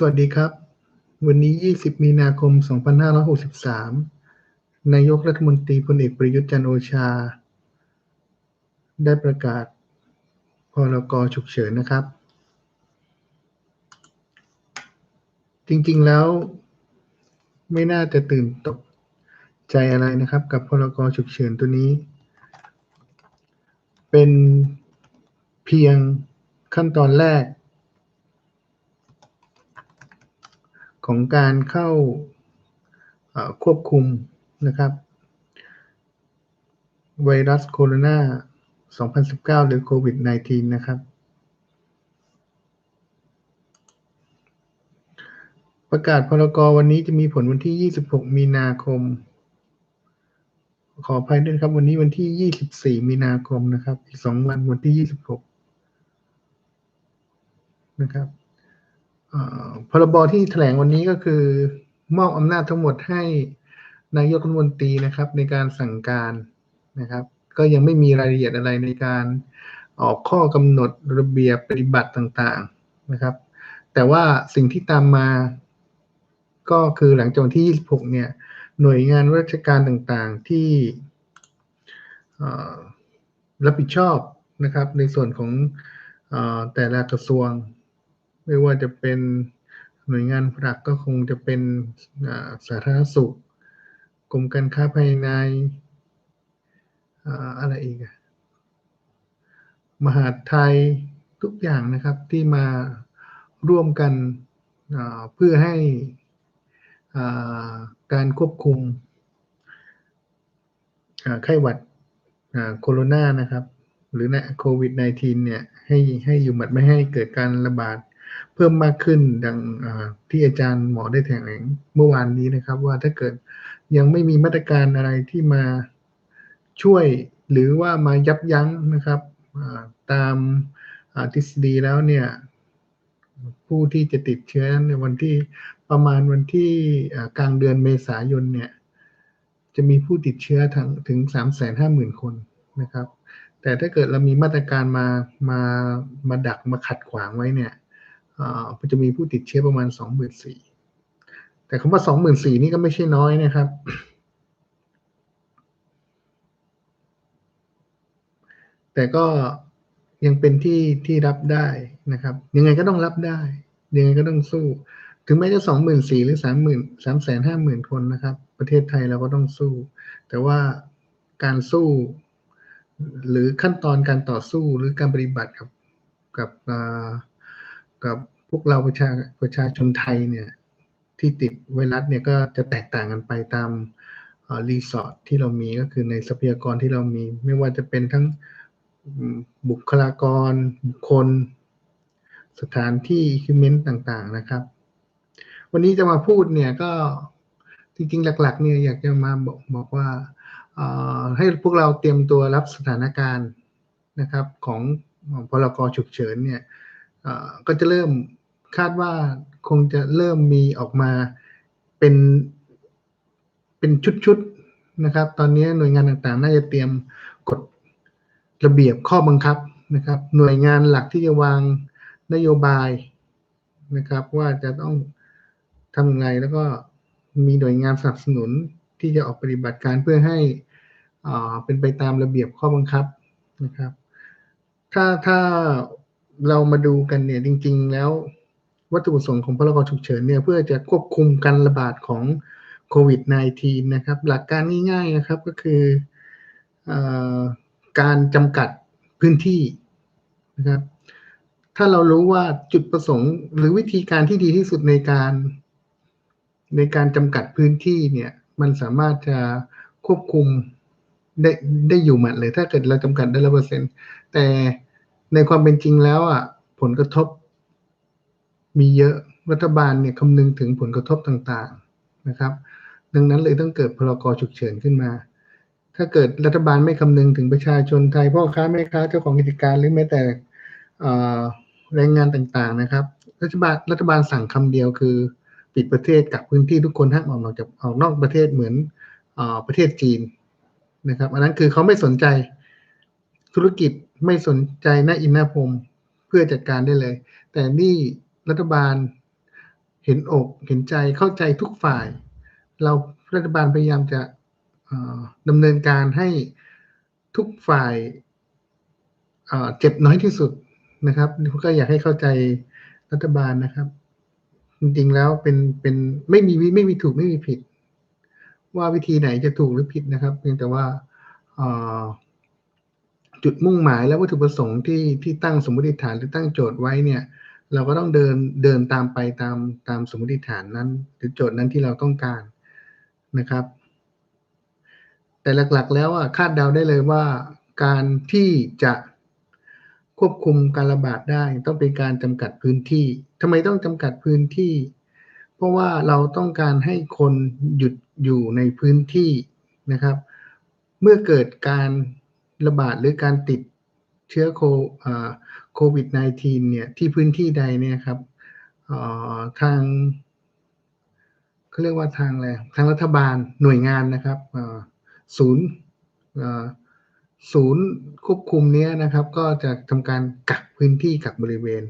สวัสดีครับ วันนี้ 20 มีนาคม 2563 นายกรัฐมนตรีพลเอกประยุทธ์จันโอชา ได้ประกาศพรกฉุกเฉินนะครับ จริงๆแล้วไม่น่าจะตื่นตกใจอะไรนะครับ กับพรกฉุกเฉินตัวนี้ เป็นเพียงขั้นตอนแรก ของการเข้าควบคุมนะครับ ไวรัสโคโรนา 2019 หรือโควิด -19 นะครับ ประกาศพรกวันนี้จะมีผลวันที่ 26 มีนาคม ขออภัยด้วยครับ วันนี้วันที่ 24 มีนาคมนะครับ อีก 2 วันวันที่ 26 นะครับ พรบที่แถลงวันนี้ก็คือ มอบอำนาจทั้งหมดให้นายกรัฐมนตรีนะครับ ในการสั่งการนะครับ ก็ยังไม่มีรายละเอียดอะไรในการออกข้อกำหนดระเบียบปฏิบัติต่างๆนะครับ แต่ว่าสิ่งที่ตามมา ก็คือหลังจากวันที่ 26 เนี่ย หน่วยงานราชการต่างๆที่รับผิดชอบนะครับ ในส่วนของแต่ละกระทรวง ไม่ว่าจะเป็นหน่วยงานหลักก็คงจะเป็นสาธารณสุข กรมการค้าภายในอะไรอีกมหาดไทยทุกอย่างนะครับที่มาร่วมกันเพื่อให้การควบคุมไข้หวัดโคโรนานะครับ หรือนะโควิด -19 เนี่ยให้ให้อยู่หมัดไม่ให้เกิดการระบาด เพิ่มมากขึ้นดังที่อาจารย์หมอได้แถลงเมื่อวานนี้นะครับ ว่าถ้าเกิดยังไม่มีมาตรการอะไรที่มาช่วยหรือว่ามายับยั้งนะครับตามทฤษฎีแล้วเนี่ยผู้ที่จะติดเชื้อในวันที่ประมาณวันที่กลางเดือนเมษายนเนี่ยจะมีผู้ติดเชื้อถึงถึงสามแสนห้าหมื่นคนนะครับ แต่ถ้าเกิดเรามีมาตรการมามามาดักมาขัดขวางไว้เนี่ย จะมีผู้ติดเชื้อประมาณสองหมื่นสี่แต่คำว่าสองหมื่นสี่นี่ก็ไม่ใช่น้อยนะครับ แต่ก็ยังเป็นที่ที่รับได้นะครับ ยังไงก็ต้องรับได้ ยังไงก็ต้องสู้ ถึงแม้จะสองหมื่นสี่หรือสามหมื่นสามแสนห้าหมื่นคนนะครับ ประเทศไทยเราก็ต้องสู้ แต่ว่าการสู้ หรือขั้นตอนการต่อสู้หรือการปฏิบัติกับกับ กับพวกเราประชาประชาชนไทยเนี่ยที่ติดไวรัสเนี่ยก็จะแตกต่างกันไปตามรีสอร์ทที่เรามีก็คือในทรัพยากรที่เรามี ไม่ว่าจะเป็นทั้งบุคลากร บุคคล สถานที่คิวเมนต์ต่างๆนะครับ วันนี้จะมาพูดเนี่ยก็จริงๆหลัก ๆ เนี่ยอยากจะมาบอกบอกว่าให้พวกเราเตรียมตัวรับสถานการณ์นะครับของพลกรฉุกเฉินเนี่ย ก็จะเริ่มคาดว่าคงจะเริ่มมีออกมาเป็นเป็นชุดๆนะครับ ตอนนี้หน่วยงานต่างๆ น่าจะเตรียมกฎระเบียบข้อบังคับนะครับ หน่วยงานหลักที่จะวางนโยบายนะครับ ว่าจะต้องทำยังไงแล้วก็มีหน่วยงานสนับสนุนที่จะออกปฏิบัติการเพื่อให้เป็นไปตามระเบียบข้อบังคับนะครับ ถ้าถ้า เรามาดูกันเนี่ยจริง ๆ แล้ววัตถุประสงค์ของพรกฉุกเฉินเนี่ยเพื่อจะควบคุมการระบาดของโควิด -19 นะครับ หลักการง่ายๆนะครับก็คืออการจำกัดพื้นที่นะครับ ถ้าเรารู้ว่าจุดประสงค์หรือวิธีการที่ดีที่สุดในการในการจำกัดพื้นที่เนี่ยมันสามารถจะควบคุมได้ได้อยู่หมดเลย ถ้าเกิดเราจำกัดได้ร้อเปอร์เซ็นต์แต่ ในความเป็นจริงแล้วอะผลกระทบ มีเยอะรัฐบาลเนี่ยคำนึงถึงผลกระทบต่างๆนะครับ ดังนั้นเลยต้องเกิดพรกฉุกเฉินขึ้นมา ถ้าเกิดรัฐบาลไม่คำนึงถึงประชาชนไทยพ่อค้าแม่ค้าเจ้าของกิจการหรือแม้แต่แรงงานต่างๆนะครับ รัฐบาลรัฐบาลสั่งคำเดียวคือ ปิดประเทศกับพื้นที่ทุกคนห้ามออกจากออกนอกประเทศเหมือนอประเทศจีนนะครับ อันนั้นคือเขาไม่สนใจธุรกิจ ไม่สนใจหน้าอินหน้าพรมเพื่อจัดการได้เลย แต่นี่รัฐบาลเห็นอกเห็นใจเข้าใจทุกฝ่าย เรารัฐบาลพยายามจะดำเนินการให้ทุกฝ่ายเจ็บน้อยที่สุดนะครับก็อยากให้เข้าใจรัฐบาลนะครับ จริงๆแล้วเป็นเป็นไม่มีไม่มีถูกไม่มีผิด ว่าวิธีไหนจะถูกหรือผิดนะครับ เพียงแต่ว่า จุดมุ่งหมายและวัตถุประสงค์ที่ที่ตั้งสมมติฐานหรือตั้งโจทย์ไว้เนี่ยเราก็ต้องเดินเดินตามไปตามตามสมมติฐานนั้น หรือโจทย์นั้นที่เราต้องการนะครับ แต่หลักๆ แล้วอะคาดเดาได้เลยว่า การที่จะควบคุมการระบาดได้ต้องเป็นการจำกัดพื้นที่ทำไมต้องจำกัดพื้นที่ เพราะว่าเราต้องการให้คนหยุดอยู่ในพื้นที่นะครับ เมื่อเกิดการ ระบาดหรือการติดเชื้อโควิด -19 เนี่ยที่พื้นที่ใดเนี่ยครับทางเขาเรียกว่าทางอะไรทางรัฐบาลหน่วยงานนะครับศูนย์ศูนย์ควบคุมเนี้ยนะครับ ก็จะทำการกักพื้นที่กักบริเวณ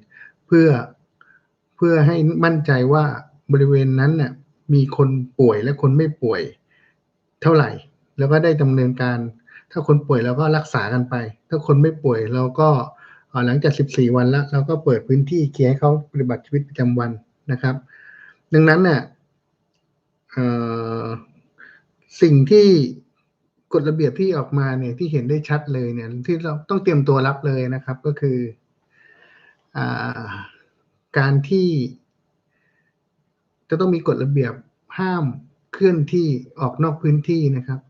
เพื่อเพื่อให้มั่นใจว่าบริเวณนั้นเนี่ยมีคนป่วยและคนไม่ป่วยเท่าไหร่ แล้วก็ได้ดำเนินการ ถ้าคนป่วยเราก็รักษากันไป ถ้าคนไม่ป่วยเราก็หลังจาก 14 วันแล้วเราก็เปิดพื้นที่เคียให้เขาปฏิบัติชีวิตประจำวันนะครับ ดังนั้นเนี่ยสิ่งที่กฎระเบียบที่ออกมาเนี่ยที่เห็นได้ชัดเลยเนี่ยที่เราต้องเตรียมตัวรับเลยนะครับก็คืออการที่จะต้องมีกฎระเบียบห้ามเคลื่อนที่ออกนอกพื้นที่นะครับ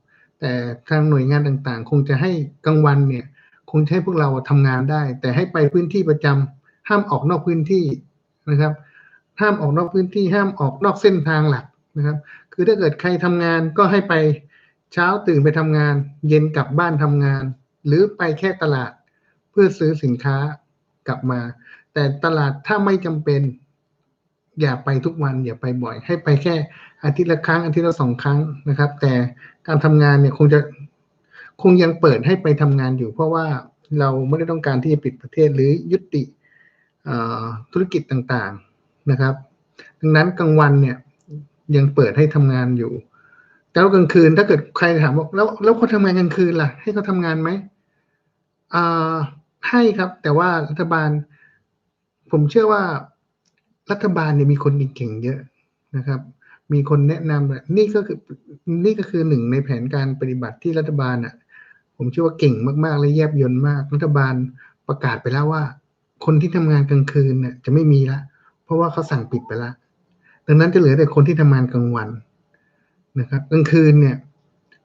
แต่ทางหน่วยงานต่างๆ คงจะให้กลางวันเนี่ย คงให้พวกเราทำงานได้ แต่ให้ไปพื้นที่ประจำห้ามออกนอกพื้นที่นะครับ ห้ามออกนอกพื้นที่ ห้ามออกนอกเส้นทางหลักนะครับ คือถ้าเกิดใครทำงานก็ให้ไปเช้าตื่นไปทำงาน เย็นกลับบ้านทำงาน หรือไปแค่ตลาดเพื่อซื้อสินค้ากลับมา แต่ตลาดถ้าไม่จำเป็น อย่าไปทุกวัน อย่าไปบ่อย ให้ไปแค่อาทิตย์ละครั้งอาทิตย์ละสองครั้งนะครับ แต่การทำงานเนี่ยคงจะคงยังเปิดให้ไปทำงานอยู่ เพราะว่าเราไม่ได้ต้องการที่จะปิดประเทศหรือยุติธุรกิจต่างๆนะครับ ดังนั้นกลางวันเนี่ยยังเปิดให้ทำงานอยู่แล้วกลางคืนถ้าเกิดใครถามว่าแล้วแล้วเขาทำงานกลางคืนล่ะ ให้เขาทางานไหมอ่าให้ครับ แต่ว่ารัฐบาล ผมเชื่อว่า รัฐบาลเนี่ยมีคนเก่งเยอะนะครับ มีคนแนะนำนี่ก็คือนี่ก็คือหนึ่งในแผนการปฏิบัติที่รัฐบาลอะ ผมเชื่อว่าเก่งมากๆ และแยบยนต์มาก รัฐบาลประกาศไปแล้วว่า คนที่ทำงานกลางคืนเนี่ยจะไม่มีละเพราะว่าเขาสั่งปิดไปล้วดังนั้นจะเหลือแต่คนที่ทำงานกลางวันนะครับกลางคืนเนี่ย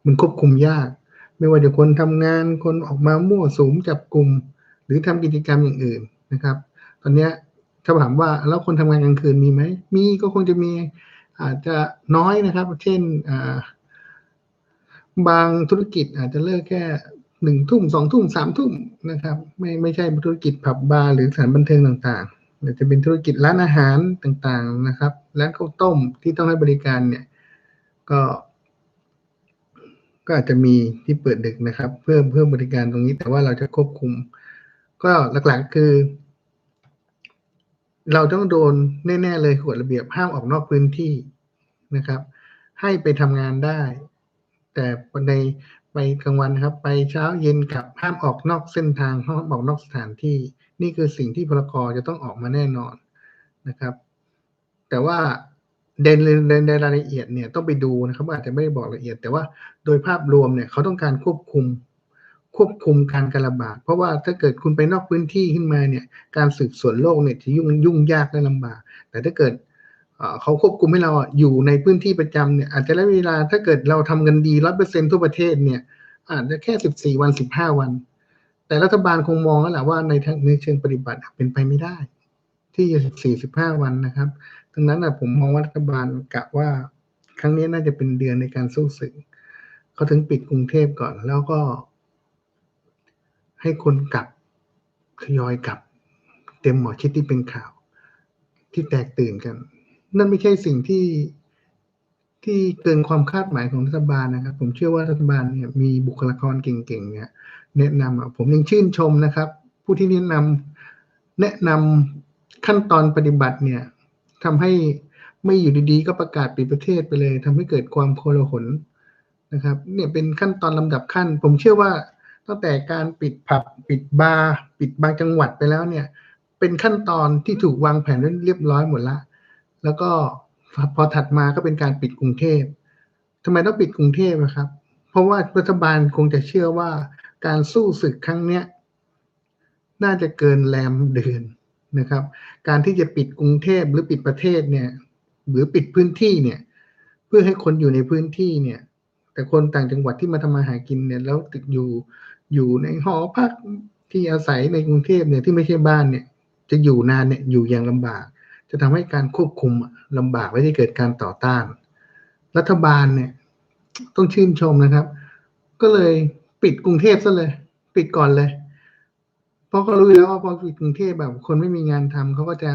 มันควบคุมยาก ไม่ว่าจะคนทำงานคนออกมามั่วสุมจับกลุ่มหรือทำกิจกรรมอย่างอื่นนะครับ ตอนนี้ ถ้าถามว่าแล้วคนทำงานกลางคืนมีไหม มีก็คงจะมีอาจจะน้อยนะครับ เช่นบางธุรกิจอาจจะเลิกแค่หนึ่งทุ่มสองทุ่มสามทุ่มนะครับ ไม่ไม่ใช่ธุรกิจผับบาร์หรือสถานบันเทิงต่างๆแต่จะเป็นธุรกิจร้านอาหารต่างๆนะครับร้านข้าวต้มที่ต้องให้บริการเนี่ยก็ ก็อาจจะมีที่เปิดดึกนะครับ เพิ่มเพิ่มบริการตรงนี้แต่ว่าเราจะควบคุม ก็หลักๆคือ เราต้องโดนแน่ๆเลยกฎระเบียบห้ามออกนอกพื้นที่นะครับ ให้ไปทำงานได้ แต่ในไปกลางวันครับ ไปเช้าเย็นกลับห้ามออกนอกเส้นทางห้ามออกนอกสถานที่ นี่คือสิ่งที่พลกรจะต้องออกมาแน่นอนนะครับ แต่ว่าในในรายละเอียดเนี่ยต้องไปดูนะครับอาจจะไม่ได้บอกละเอียด แต่ว่าโดยภาพรวมเนี่ยเขาต้องการควบคุม ควบคุมการการระบาด เพราะว่าถ้าเกิดคุณไปนอกพื้นที่ขึ้นมาเนี่ยการสืบสวนโรคเนี่ยจะยุ่งยุ่งยากและลำบาก แต่ถ้าเกิดเขาควบคุมให้เราอยู่ในพื้นที่ประจำเนี่ยอาจจะได้เวลาถ้าเกิดเราทำกันดีร้อยเปอร์เซ็นทั่วประเทศเนี่ยอาจจะแค่สิบสี่วันสิบห้าวัน แต่รัฐบาลคงมองแล้วแหละว่าในทางในเชิงปฏิบัติเป็นไปไม่ได้ ที่จะสิบสี่สิบห้าวันนะครับดังนั้นนะผมมองว่ารัฐบาลกะว่าครั้งนี้น่าจะเป็นเดือนในการสู้ศึกเขาถึงปิดกรุงเทพก่อนแล้วก็ ให้คนกลับทยอยกลับ เต็มหมอชิดที่เป็นข่าว ที่แตกตื่นกัน นั่นไม่ใช่สิ่งที่ที่เกินความคาดหมายของรัฐบาลนะครับ ผมเชื่อว่ารัฐบาลเนี่ยมีบุคลากรเก่งๆเนี่ยแนะนำผมยังชื่นชมนะครับ ผู้ที่แนะนำแนะนำขั้นตอนปฏิบัติเนี่ยทำให้ไม่อยู่ดีๆ ก็ประกาศปิดประเทศไปเลยทำให้เกิดความโกลาหลนะครับ เนี่ยเป็นขั้นตอนลำดับขั้น ผมเชื่อว่า ตั้งแต่การปิดผับปิดบาร์ปิดบางจังหวัดไปแล้วเนี่ย เป็นขั้นตอนที่ถูกวางแผนเรียบร้อยหมดละ แล้วก็พอถัดมาก็เป็นการปิดกรุงเทพทำไมต้องปิดกรุงเทพนะครับ เพราะว่ารัฐบาลคงจะเชื่อว่าการสู้ศึกครั้งเนี้ยน่าจะเกินแรมเดือนนะครับ การที่จะปิดกรุงเทพหรือปิดประเทศเนี่ย หรือปิดพื้นที่เนี่ย เพื่อให้คนอยู่ในพื้นที่เนี่ย แต่คนต่างจังหวัดที่มาทำมาหากินเนี่ยแล้วติดอยู่ อยู่ในหอพักที่อาศัยในกรุงเทพเนี่ยที่ไม่ใช่บ้านเนี่ย จะอยู่นานเนี่ยอยู่อย่างลำบาก จะทำให้การควบคุมลำบากไม่ได้เกิดการต่อต้าน รัฐบาลเนี่ย ต้องชื่นชมนะครับ ก็เลยปิดกรุงเทพซะเลย ปิดก่อนเลยเพราะเขารู้แล้วว่าพอปิดกรุงเทพแบบ คนไม่มีงานทำเขาก็จะ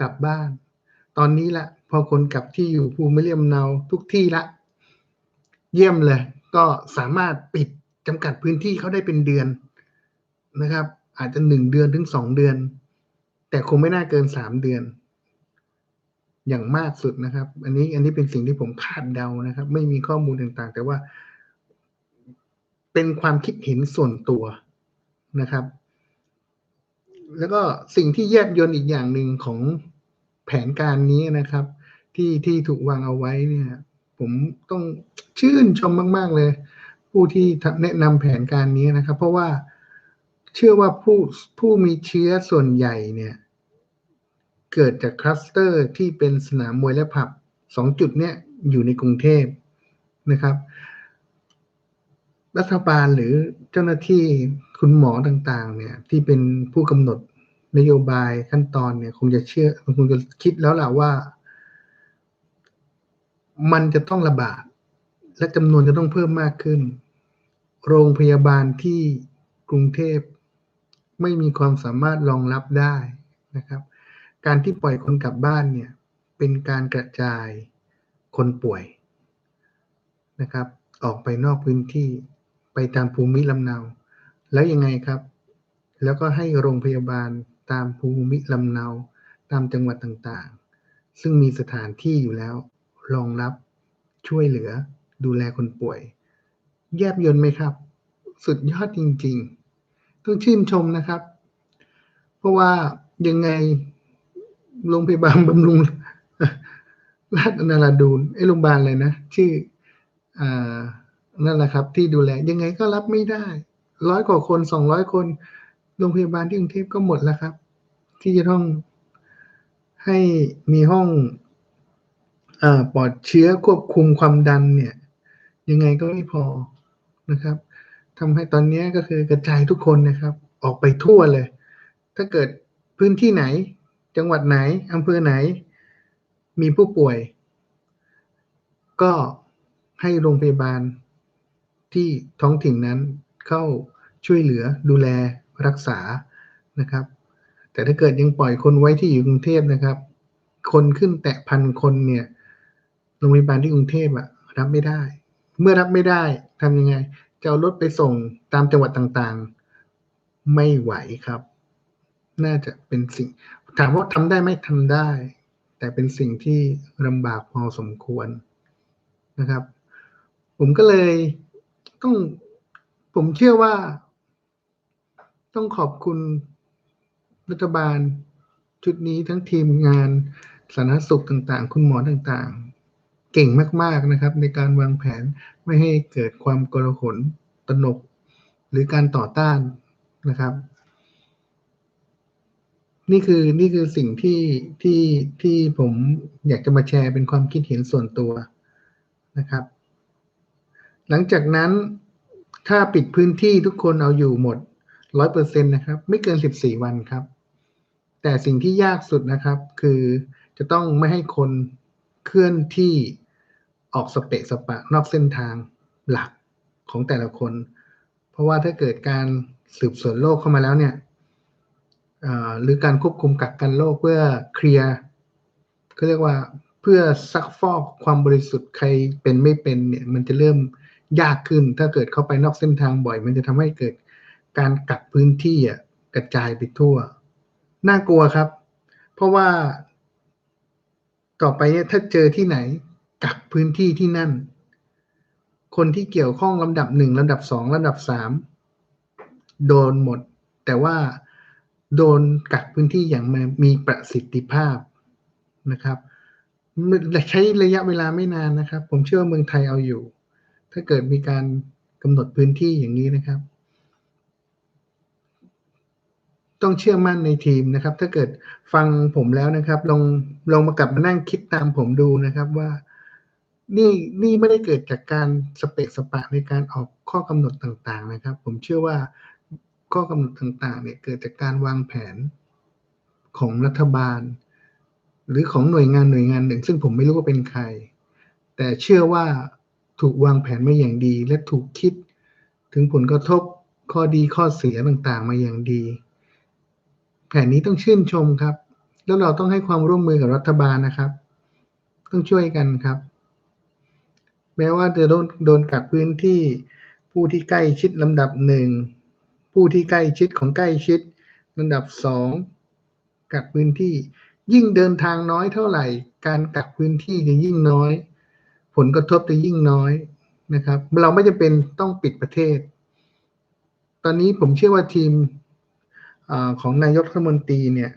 กลับบ้าน ตอนนี้ละพอคนกลับที่อยู่ภูมิลำเนาทุกที่ละ เยี่ยมเลย ก็สามารถปิด จำกัดพื้นที่เขาได้เป็นเดือนนะครับ อาจจะหนึ่งเดือนถึงสองเดือน แต่คงไม่น่าเกินสามเดือน อย่างมากสุดนะครับ อันนี้อันนี้เป็นสิ่งที่ผมคาดเดานะครับ ไม่มีข้อมูลต่างๆ แต่ว่า เป็นความคิดเห็นส่วนตัวนะครับ แล้วก็สิ่งที่แยบยนต์อีกอย่างหนึ่งของแผนการนี้นะครับ ที่ที่ถูกวางเอาไว้เนี่ย ผมต้องชื่นชมมาก ๆเลย ผู้ที่แนะนำแผนการนี้นะครับ เพราะว่าเชื่อว่าผู้ผู้มีเชื้อส่วนใหญ่เนี่ย เกิดจากคลัสเตอร์ที่เป็นสนามมวยและผับสองจุดเนี่ยอยู่ในกรุงเทพนะครับ รัฐบาลหรือเจ้าหน้าที่คุณหมอต่างๆ เนี่ย ที่เป็นผู้กำหนดนโยบายขั้นตอนเนี่ย คงจะเชื่อคงจะคิดแล้วล่ะว่า มันจะต้องระบาดและจำนวนจะต้องเพิ่มมากขึ้น โรงพยาบาลที่กรุงเทพไม่มีความสามารถรองรับได้นะครับ การที่ปล่อยคนกลับบ้านเนี่ยเป็นการกระจายคนป่วยนะครับ ออกไปนอกพื้นที่ไปตามภูมิลำเนา แล้วยังไงครับ แล้วก็ให้โรงพยาบาลตามภูมิลำเนา ตามจังหวัดต่างๆ ซึ่งมีสถานที่อยู่แล้วรองรับช่วยเหลือดูแลคนป่วย แยบยนต์ไหมครับ สุดยอดจริง ๆ ต้องชื่นชมนะครับ เพราะว่ายังไงโรงพยาบาลบำรุงราชนาราดูนไอ้โรงพยาบาลเลยนะ ชื่ออ่านั่นแหละครับ ที่ดูแลยังไงก็รับไม่ได้ร้อยกว่าคนสองร้อยคนโรงพยาบาลที่กรุงเทพก็หมดแล้วครับ ที่จะต้องให้มีห้องอปลอดเชื้อควบคุมความดันเนี่ย ยังไงก็ไม่พอ นะครับทำให้ตอนนี้ก็คือกระจายทุกคนนะครับ ออกไปทั่วเลย ถ้าเกิดพื้นที่ไหน จังหวัดไหนอำเภอไหน มีผู้ป่วย ก็ให้โรงพยาบาลที่ท้องถิ่นนั้นเข้าช่วยเหลือดูแลรักษานะครับ แต่ถ้าเกิดยังปล่อยคนไว้ที่อยู่กรุงเทพนะครับ คนขึ้นแตะพันคนเนี่ยโรงพยาบาลที่กรุงเทพอะรับไม่ได้ เมื่อรับไม่ได้ทำยังไง จะเอารถไปส่งตามจังหวัดต่างๆ ไม่ไหวครับ น่าจะเป็นสิ่ง ถามว่าทำได้ไหมทำได้ แต่เป็นสิ่งที่ลำบากพอสมควรนะครับ ผมก็เลยต้องผมเชื่อว่า ต้องขอบคุณรัฐบาลชุดนี้ทั้งทีมงานสาธารณสุขต่างๆ คุณหมอต่างๆ เก่งมากๆนะครับ ในการวางแผนไม่ให้เกิดความกลาหลตนก หรือการต่อต้านนะครับ นี่คือนี่คือสิ่งที่ที่ที่ผมอยากจะมาแชร์เป็นความคิดเห็นส่วนตัวนะครับ หลังจากนั้นถ้าปิดพื้นที่ทุกคนเอาอยู่หมดร้อยเปอร์เซ็นตนะครับ ไม่เกินสิบสี่วันครับ แต่สิ่งที่ยากสุดนะครับ คือจะต้องไม่ให้คนเคลื่อนที่ ออกสเปะสปะนอกเส้นทางหลักของแต่ละคน เพราะว่าถ้าเกิดการสืบสวนโรคเข้ามาแล้วเนี่ยหรือการควบคุมกักกันโรคเพื่อเคลียร์เขาเรียกว่าเพื่อซักฟอกความบริสุทธิ์ใครเป็นไม่เป็นเนี่ยมันจะเริ่มยากขึ้น ถ้าเกิดเข้าไปนอกเส้นทางบ่อย มันจะทำให้เกิดการกักพื้นที่อะกระจายไปทั่ว น่ากลัวครับ เพราะว่าต่อไปเนี่ยถ้าเจอที่ไหน กักพื้นที่ที่นั่น คนที่เกี่ยวข้องลำดับหนึ่งลำดับสองลำดับสามโดนหมด แต่ว่าโดนกักพื้นที่อย่างมีประสิทธิภาพนะครับใช้ระยะเวลาไม่นานนะครับ ผมเชื่อเมืองไทยเอาอยู่ ถ้าเกิดมีการกำหนดพื้นที่อย่างนี้นะครับ ต้องเชื่อมั่นในทีมนะครับ ถ้าเกิดฟังผมแล้วนะครับ ลองลองมากลับมานั่งคิดตามผมดูนะครับว่า นี่นี่ไม่ได้เกิดจากการสเปกสปะในการออกข้อกำหนดต่างๆนะครับ ผมเชื่อว่าข้อกำหนดต่างๆเนี่ยเกิดจากการวางแผนของรัฐบาล หรือของหน่วยงานหน่วยงานหนึ่ง ซึ่งผมไม่รู้ว่าเป็นใคร แต่เชื่อว่าถูกวางแผนมาอย่างดี และถูกคิด ถึงผลกระทบข้อดีข้อเสียต่างๆ มาอย่างดี แผนนี้ต้องชื่นชมครับ แล้วเราต้องให้ความร่วมมือกับรัฐบาลนะครับ ต้องช่วยกันครับ แม้ว่าจะโดนโดนกักพื้นที่ผู้ที่ใกล้ชิดลำดับหนึ่งผู้ที่ใกล้ชิดของใกล้ชิดลำดับสองกักพื้นที่ ยิ่งเดินทางน้อยเท่าไหร่ การกักพื้นที่จะยิ่งน้อย ผลกระทบจะยิ่งน้อยนะครับ เราไม่จะเป็นต้องปิดประเทศ ตอนนี้ผมเชื่อว่าทีมอของนายกรัฐมนตรีเนี่ย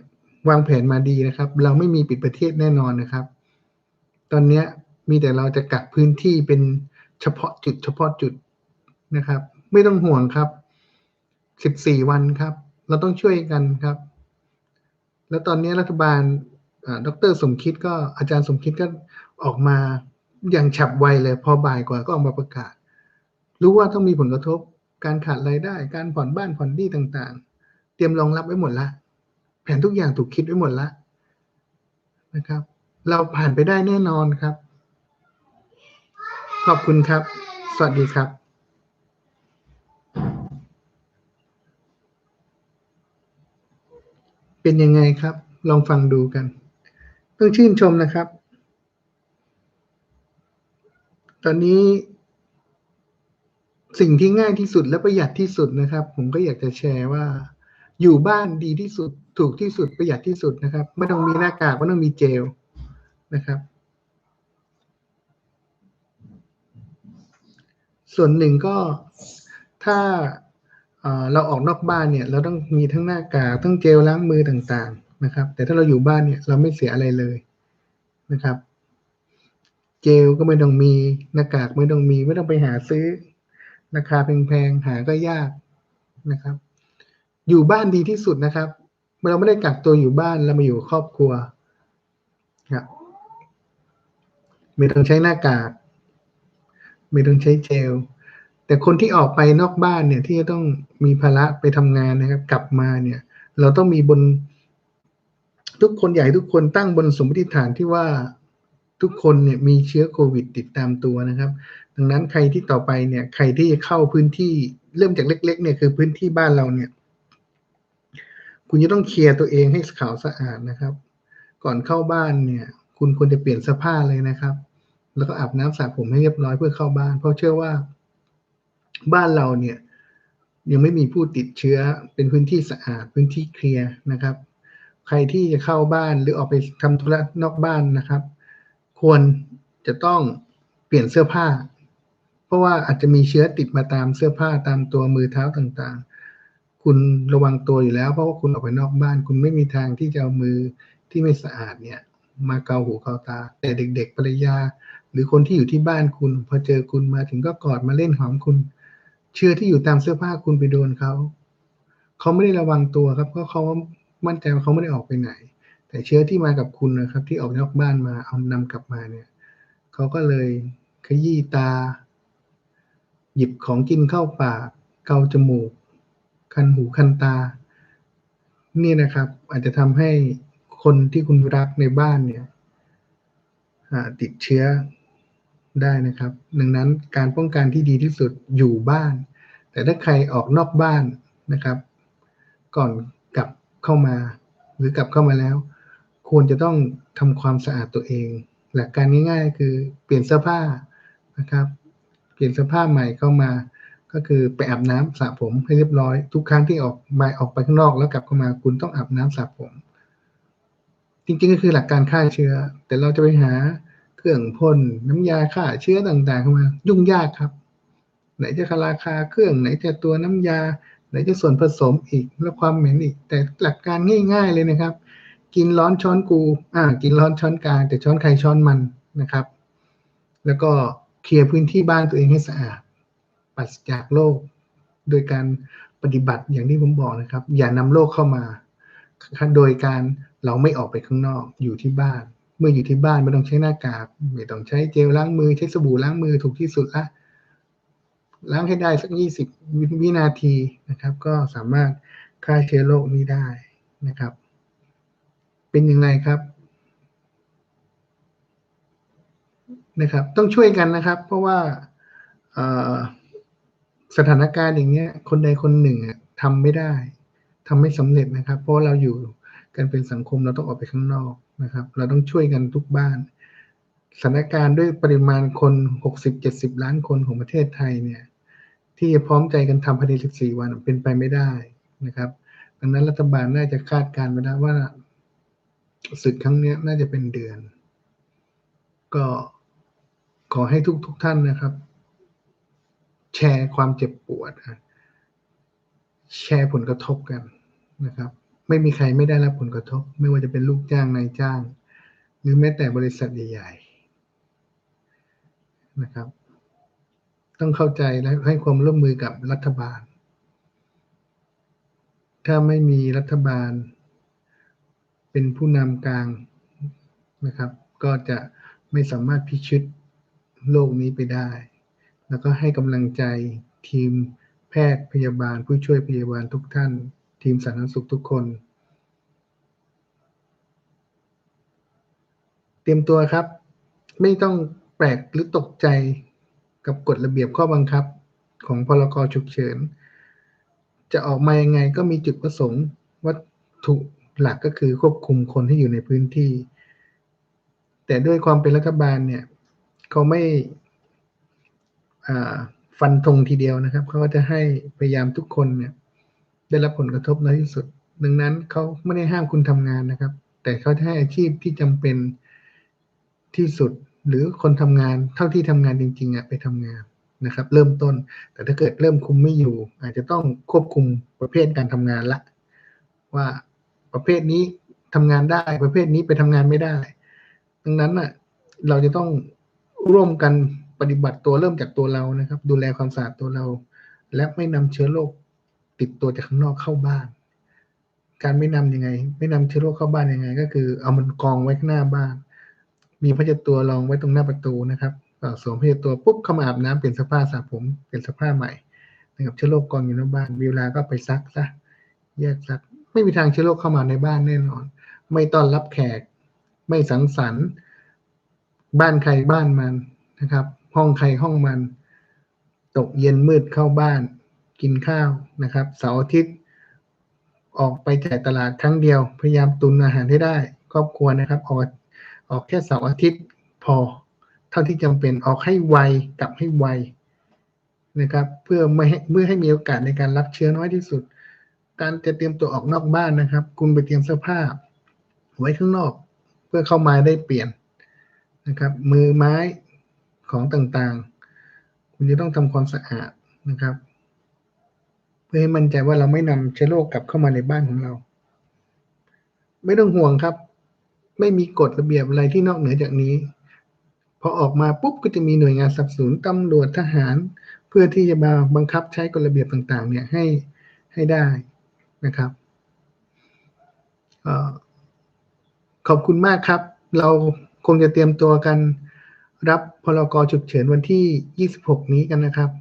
วางแผนมาดีนะครับ เราไม่มีปิดประเทศแน่นอนนะครับ ตอนนี้ มีแต่เราจะกักพื้นที่เป็นเฉพาะจุด เฉพาะจุดนะครับ ไม่ต้องห่วงครับสิบสี่วันครับ เราต้องช่วยกันครับ แล้วตอนนี้รัฐบาลดรสมคิดก็อาจารย์สมคิดก็ออกมาอย่างฉับไวเลยพอบ่ายกว่าก็ออกมาประกาศ รู้ว่าต้องมีผลกระทบการขาดรายได้ การผ่อนบ้านผ่อนที่ต่างๆ เตรียมรองรับไว้หมดละแผนทุกอย่างถูกคิดไว้หมดละนะครับ เราผ่านไปได้แน่นอนครับ ขอบคุณครับ สวัสดีครับเป็นยังไงครับ ลองฟังดูกัน ต้องชื่นชมนะครับ ตอนนี้ สิ่งที่ง่ายที่สุดและประหยัดที่สุดนะครับ ผมก็อยากจะแชร์ว่า อยู่บ้านดีที่สุด ถูกที่สุดประหยัดที่สุดนะครับ ไม่ต้องมีหน้ากากไม่ต้องมีเจลนะครับ ส่วนหนึ่งก็ถ้าเราออกนอกบ้านเนี่ยเราต้องมีทั้งหน้ากากทั้งเจลล้างมือต่างๆนะครับ แต่ถ้าเราอยู่บ้านเนี่ยเราไม่เสียอะไรเลยนะครับ เจลก็ไม่ต้องมีหน้ากากไม่ต้องมีไม่ต้องไปหาซื้อ ราคาแพงๆหาก็ยากนะครับ อยู่บ้านดีที่สุดนะครับเราไม่ได้กักตัวอยู่บ้านเรามาอยู่ครอบครัวครับไม่ต้องใช้หน้ากาก ไม่ต้องใช้เจล แต่คนที่ออกไปนอกบ้านเนี่ยที่จะต้องมีภาระไปทำงานนะครับ กลับมาเนี่ย เราต้องมีบน ทุกคนใหญ่ทุกคนตั้งบนสมมติฐานที่ว่าทุกคนเนี่ยมีเชื้อโควิดติดตามตัวนะครับ ดังนั้นใครที่ต่อไปเนี่ย ใครที่จะเข้าพื้นที่เริ่มจากเล็ก ๆ เนี่ยคือพื้นที่บ้านเราเนี่ย คุณจะต้องเคลียร์ตัวเองให้ขาวสะอาดนะครับ ก่อนเข้าบ้านเนี่ย คุณควรจะเปลี่ยนเสื้อผ้าเลยนะครับ แล้วก็อาบน้ำสระผมให้เรียบร้อยเพื่อเข้าบ้าน เพราะเชื่อว่าบ้านเราเนี่ย ยังไม่มีผู้ติดเชื้อเป็นพื้นที่สะอาดพื้นที่เคลียร์นะครับ ใครที่จะเข้าบ้านหรือออกไปทำธุระนอกบ้านนะครับ ควรจะต้องเปลี่ยนเสื้อผ้า เพราะว่าอาจจะมีเชื้อติดมาตามเสื้อผ้าตามตัวมือเท้าต่างๆ คุณระวังตัวอยู่แล้ว เพราะว่าคุณออกไปนอกบ้าน คุณไม่มีทางที่จะเอามือที่ไม่สะอาดเนี่ย มาเกาหูเกาตา แต่เด็ก ๆ ภรรยา หรือคนที่อยู่ที่บ้านคุณ พอเจอคุณมาถึงก็กอดมาเล่นหอมคุณ เชื้อที่อยู่ตามเสื้อผ้าคุณไปโดนเขาเขาไม่ได้ระวังตัวครับเพราะเขามั่นใจว่าเขาไม่ได้ออกไปไหน แต่เชื้อที่มากับคุณนะครับ ที่ออกนอกบ้านมาเอานำกลับมาเนี่ยเขาก็เลยขยี้ตา หยิบของกินเข้าปาก เกาจมูก คันหูคันตา นี่นะครับ อาจจะทำให้คนที่คุณรักในบ้านเนี่ยติดเชื้อ ได้นะครับ ดังนั้นการป้องกันที่ดีที่สุดอยู่บ้าน แต่ถ้าใครออกนอกบ้านนะครับ ก่อนกลับเข้ามา หรือกลับเข้ามาแล้ว ควรจะต้องทำความสะอาดตัวเอง หลักการง่ายๆ คือเปลี่ยนเสื้อผ้านะครับ เปลี่ยนเสื้อผ้าใหม่เข้ามาก็คือไปอาบน้ำสระผมให้เรียบร้อย ทุกครั้งที่ออกมาออกไปข้างนอกแล้วกลับเข้ามาคุณต้องอาบน้ำสระผม จริงๆก็คือหลักการฆ่าเชื้อ แต่เราจะไปหา เครื่องพ่นน้ำยาฆ่าเชื้อต่างๆเข้ามา ยุ่งยากครับ ไหนจะราคาเครื่องไหนจะตัวน้ำยา ไหนจะส่วนผสมอีกแล้วความเหม็นอีก แต่หลักการง่าย ๆเลยนะครับ กินร้อนช้อนกูอ่ากินร้อนช้อนกลางแต่ช้อนใครช้อนมันนะครับ แล้วก็เคลียร์พื้นที่บ้านตัวเองให้สะอาดปราศจากโรคโดยการปฏิบัติอย่างที่ผมบอกนะครับ อย่านำโรคเข้ามา โดยการเราไม่ออกไปข้างนอกอยู่ที่บ้าน เมื่ออยู่ที่บ้านไม่ต้องใช้หน้ากากไม่ต้องใช้เจลล้างมือใช้สบู่ล้างมือถูกที่สุดละล้างให้ได้สักยี่สิบวินาทีนะครับ ก็สามารถฆ่าเชื้อโรคนี้ได้นะครับ เป็นอย่างไรครับนะครับ ต้องช่วยกันนะครับ เพราะว่าสถานการณ์อย่างเงี้ย คนใดคนหนึ่งทำไม่ได้ทำไม่สำเร็จนะครับ เพราะเราอยู่กันเป็นสังคมเราต้องออกไปข้างนอก นะครับ เราต้องช่วยกันทุกบ้านสถานการณ์ด้วยปริมาณคน 60-70 ล้านคนของประเทศไทยเนี่ย ที่จะพร้อมใจกันทำภายใน 14 วันเป็นไปไม่ได้นะครับ ดังนั้นรัฐบาลน่าจะคาดการณ์ไปได้ว่าศึกครั้งนี้น่าจะเป็นเดือน ก็ขอให้ทุกทุกท่านนะครับ แชร์ความเจ็บปวด แชร์ผลกระทบกันนะครับ ไม่มีใครไม่ได้รับผลกระทบ ไม่ว่าจะเป็นลูกจ้างนายจ้าง หรือแม้แต่บริษัทใหญ่ๆนะครับ ต้องเข้าใจและให้ความร่วมมือกับรัฐบาล ถ้าไม่มีรัฐบาล เป็นผู้นำกลางนะครับ ก็จะไม่สามารถพิชิตโลกนี้ไปได้ แล้วก็ให้กำลังใจทีมแพทย์พยาบาลผู้ช่วยพยาบาลทุกท่าน ทีมสาธารณสุขทุกคน เตรียมตัวครับ ไม่ต้องแปลกหรือตกใจกับกฎระเบียบข้อบังคับของพรกฉุกเฉิน จะออกมายังไงก็มีจุดประสงค์วัตถุหลักก็คือควบคุมคนที่อยู่ในพื้นที่ แต่ด้วยความเป็นรัฐบาลเนี่ยเขาไม่ฟันธงทีเดียวนะครับเขาก็จะให้พยายามทุกคนเนี่ย ได้รับผลกระทบน้อยที่สุด ดังนั้นเขาไม่ได้ห้ามคุณทำงานนะครับ แต่เขาจะให้อาชีพที่จำเป็นที่สุดหรือคนทำงานเท่าที่ทำงานจริงๆอะไปทำงานนะครับ เริ่มต้น แต่ถ้าเกิดเริ่มคุมไม่อยู่ อาจจะต้องควบคุมประเภทการทำงานละ ว่าประเภทนี้ทำงานได้ประเภทนี้ไปทำงานไม่ได้ ดังนั้นอะเราจะต้องร่วมกันปฏิบัติตัวเริ่มจากตัวเรานะครับ ดูแลความสะอาดตัวเรา และไม่นำเชื้อโรค ติดตัวจากข้างนอกเข้าบ้าน การไม่นํำยังไง ไม่นำเชื้อโรคเข้าบ้านยังไง ก็คือเอามันกองไว้ข้างหน้าบ้าน มีพระเจตัวรองไว้ตรงหน้าประตูนะครับสวมพระเจตัวปุ๊บเข้ามาอาบน้ำเปลี่ยนสภาพสระผมเปลี่ยนสภาพใหม่นะครับเชื้อโรคกองอยู่ในบ้านเวลาก็ไปซักซะแยกซัก ไม่มีทางเชื้อโรคเข้ามาในบ้านแน่นอน ไม่ต้อนรับแขก ไม่สังสรรค์บ้านใครบ้านมันนะครับ ห้องใครห้องมัน ตกเย็นมืดเข้าบ้าน กินข้าวนะครับเสาร์อาทิตย์ออกไปจ่ายตลาดครั้งเดียว พยายามตุนอาหารให้ได้ ครอบครัวนะครับ ออกออกแค่เสาร์อาทิตย์พอ เท่าที่จำเป็นออกให้ไวกลับให้ไวนะครับ เพื่อไม่ให้เมื่อให้มีโอกาสในการรับเชื้อน้อยที่สุด การจะเตรียมตัวออกนอกบ้านนะครับ คุณไปเตรียมเสื้อผ้า ไว้ข้างนอก เพื่อเข้ามาได้เปลี่ยนนะครับ มือไม้ของต่างๆ คุณจะต้องทำความสะอาดนะครับ พื่อให้มั่นใจว่าเราไม่นำเชื้อโรคกลับเข้ามาในบ้านของเรา ไม่ต้องห่วงครับ ไม่มีกฎระเบียบอะไรที่นอกเหนือจากนี้พอออกมาปุ๊บก็จะมีหน่วยงานสับสนตำรวจทหาร เพื่อที่จะมาบังคับใช้กฎระเบียบต่าง ๆ เนี่ยให้ให้ได้นะครับขอบคุณมากครับ เราคงจะเตรียมตัวกันรับพลกรฉุกเฉินวันที่ 26 นี้กันนะครับ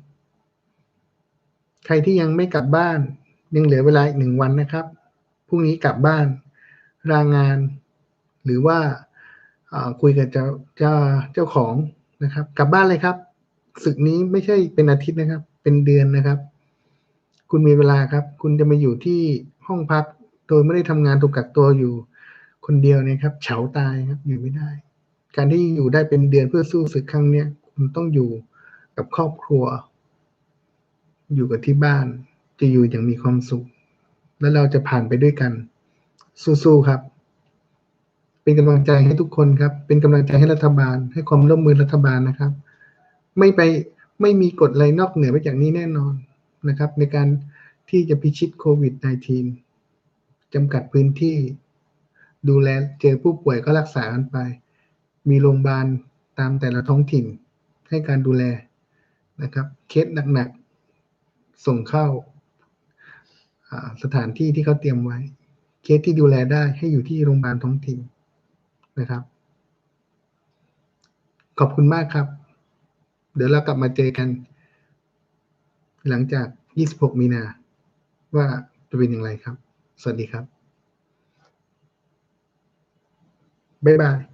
ใครที่ยังไม่กลับบ้านยังเหลือเวลาอีกหนึ่งวันนะครับพรุ่งนี้กลับบ้านรางงาน หรือว่าคุยกับเจ้าเจ้าเจ้าของนะครับ กลับบ้านเลยครับศึกนี้ไม่ใช่เป็นอาทิตย์นะครับ เป็นเดือนนะครับ คุณมีเวลาครับ คุณจะมาอยู่ที่ห้องพักโดยไม่ได้ทำงานถูกกักตัวอยู่คนเดียวนะครับ เฉาตายครับอยู่ไม่ได้ การที่อยู่ได้เป็นเดือนเพื่อสู้ศึกครั้งเนี้ยคุณต้องอยู่กับครอบครัว อยู่กับที่บ้าน จะอยู่อย่างมีความสุข แล้วเราจะผ่านไปด้วยกัน สู้ๆครับ เป็นกำลังใจให้ทุกคนครับ เป็นกำลังใจให้รัฐบาล ให้ความร่วมมือรัฐบาลนะครับ ไม่ไปไม่มีกฎอะไรนอกเหนือไปจากนี้แน่นอนนะครับ ในการที่จะพิชิตโควิด -19 จำกัดพื้นที่ ดูแลเจอผู้ป่วยก็รักษากันไป มีโรงพยาบาลตามแต่ละท้องถิ่นให้การดูแลนะครับ เคสหนักๆ ส่งเข้าสถานที่ที่เขาเตรียมไว้ เคสที่ดูแลได้ให้อยู่ที่โรงพยาบาลท้องถิ่นนะครับ ขอบคุณมากครับ เดี๋ยวเรากลับมาเจอกัน หลังจาก 26 มีนา ว่าจะเป็นอย่างไรครับ สวัสดีครับ บ๊ายบาย